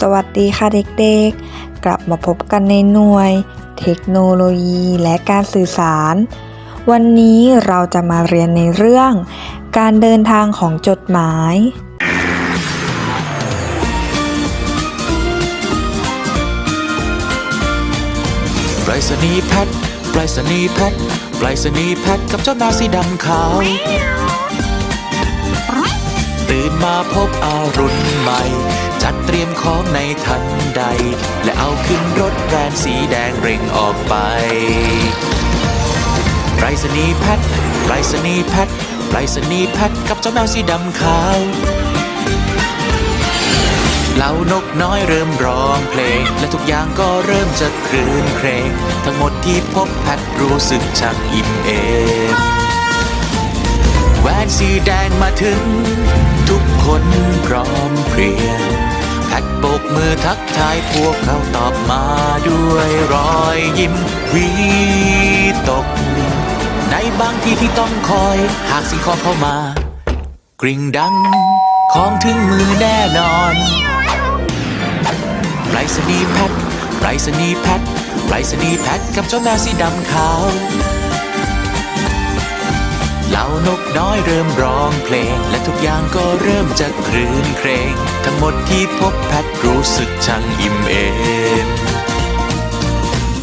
สวัสดีค่ะเด็กๆ กลับมาพบกันในหน่วย เทคโนโลยีและการสื่อสาร วันนี้เราจะมาเรียนในเรื่อง การเดินทางของจดหมาย ไปรษณีย์แพทไปรษณีย์แพทไปรษณีย์แพทกับเจ้านาสีดำขาว ตื่นมาพบอารุณใหม่ จัดเตรียมของในทันใด และเอาขึ้นรถแวนสีแดงเร่งออกไปไรษณีแพทไรษณีแพทไรษณีแพทกับเจ้านาสีดำขาวเหล่านกน้อยเริ่มร้องเพลง และทุกอย่างก็เริ่มจะครื้นเครง ทั้งหมดที่พบแพทรู้สึกช่างอิ่มเอมแหวนสีแดงมาถึง คนพร้อมเพรียงแพทโบกมือทักทายพวกเขาตอบมาด้วยรอยยิ้มวีตก ในบางที่ที่ต้องคอยหากสิ่งของเข้ามา กริ่งดังของถึงมือแน่นอนไรษณีแพทไรษณีแพทไรษณีแพทกับเจ้าแมวสีดำขาว เหล่านกน้อยเริ่มร้องเพลง และทุกอย่างก็เริ่มจะครื้นเครง ทั้งหมดที่พบแพทรู้สึกช่างอิ่มเอม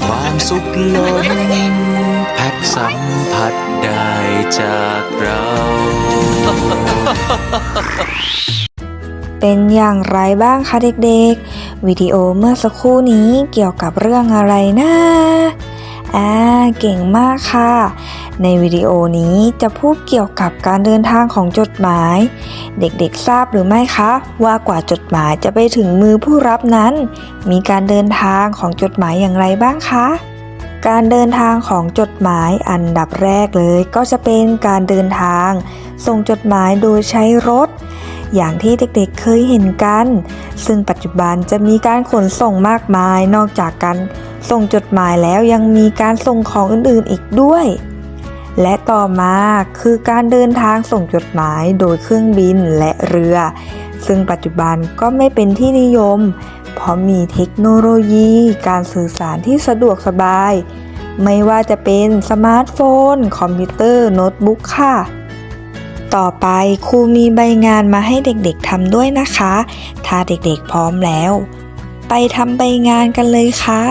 ความสุขล้นแพทสัมผัสได้จากเรา เป็นอย่างไรบ้างคะเด็กๆ วิดีโอเมื่อสักครู่นี้เกี่ยวกับเรื่องอะไรนะ อ่าเก่งมากค่ะ ในวิดีโอนี้จะพูดเกี่ยวกับการเดินทางของจดหมาย เด็กๆทราบหรือไม่คะ ว่ากว่าจดหมายจะไปถึงมือผู้รับนั้น มีการเดินทางของจดหมายอย่างไรบ้างคะการเดินทางของจดหมายอันดับแรกเลย ก็จะเป็นการเดินทาง ส่งจดหมายโดยใช้รถ อย่างที่เด็กๆเคยเห็นกัน ซึ่งปัจจุบันจะมีการขนส่งมากมายนอกจากการ ส่งจดหมายแล้วยังมีการส่งของอื่นๆอีกด้วย และต่อมาคือการเดินทางส่งจดหมายโดยเครื่องบินและเรือ ซึ่งปัจจุบันก็ไม่เป็นที่นิยม เพราะมีเทคโนโลยี การสื่อสารที่สะดวกสบาย ไม่ว่าจะเป็นสมาร์ทโฟน คอมพิวเตอร์โน้ตบุ๊กค่ะต่อไปครูมีใบงานมาให้เด็กๆทำด้วยนะคะ ถ้าเด็กๆพร้อมแล้ว ไปทำใบงานกันเลยค่ะ